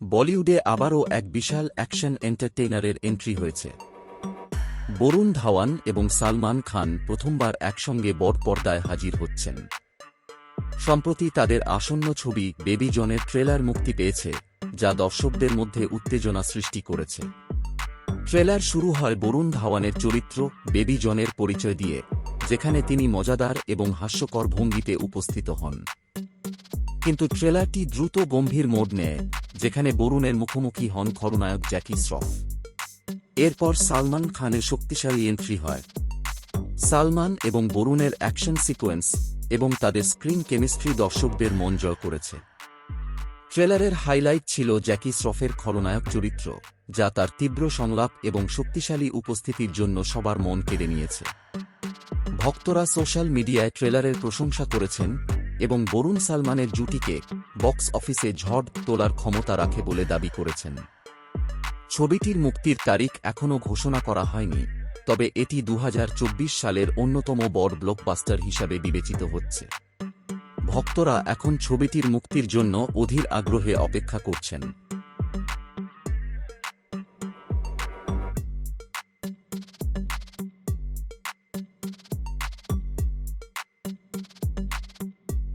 বলিউডে আবারও এক বিশাল অ্যাকশন এন্টারটেইনারের এন্ট্রি হয়েছে। বরুণ ধাওয়ান এবং সালমান খান প্রথমবার একসঙ্গে বড় পর্দায় হাজির হচ্ছেন। সম্প্রতি তাদের আসন্ন ছবি বেবি জনের ট্রেলার মুক্তি পেয়েছে, যা দর্শকদের মধ্যে উত্তেজনা সৃষ্টি করেছে। ট্রেলার শুরু হয় বরুণ ধাওয়ানের চরিত্র বেবি জনের পরিচয় দিয়ে, যেখানে তিনি মজাদার এবং হাস্যকর ভঙ্গিতে উপস্থিত হন। কিন্তু ট্রেলারটি দ্রুত গম্ভীর মোড নেয়, যেখানে বরুণের মুখোমুখি হন খলনায়ক জ্যাকি শ্রফ। এরপর সালমান খানের শক্তিশালী এন্ট্রি হয়। সালমান এবং বরুণের অ্যাকশন সিকোয়েন্স এবং তাদের স্ক্রিন কেমিস্ট্রি দর্শকদের মন জয় করেছে। ট্রেলারের হাইলাইট ছিল জ্যাকি শ্রফের খলনায়ক চরিত্র, যা তার তীব্র সংলাপ এবং শক্তিশালী উপস্থিতির জন্য সবার মন কেড়ে নিয়েছে। ভক্তরা সোশ্যাল মিডিয়ায় ট্রেলারের প্রশংসা করেছেন এবং বরুণ সালমানের জুটিকে বক্স অফিসে ঝড় তোলার ক্ষমতা রাখে বলে দাবি করেছেন। ছবিটির মুক্তির তারিখ এখনও ঘোষণা করা হয়নি, তবে এটি দু হাজার চব্বিশ সালের অন্যতম বড় ব্লকবাস্টার হিসাবে বিবেচিত হচ্ছে। ভক্তরা এখন ছবিটির মুক্তির জন্য অধীর আগ্রহে অপেক্ষা করছেন।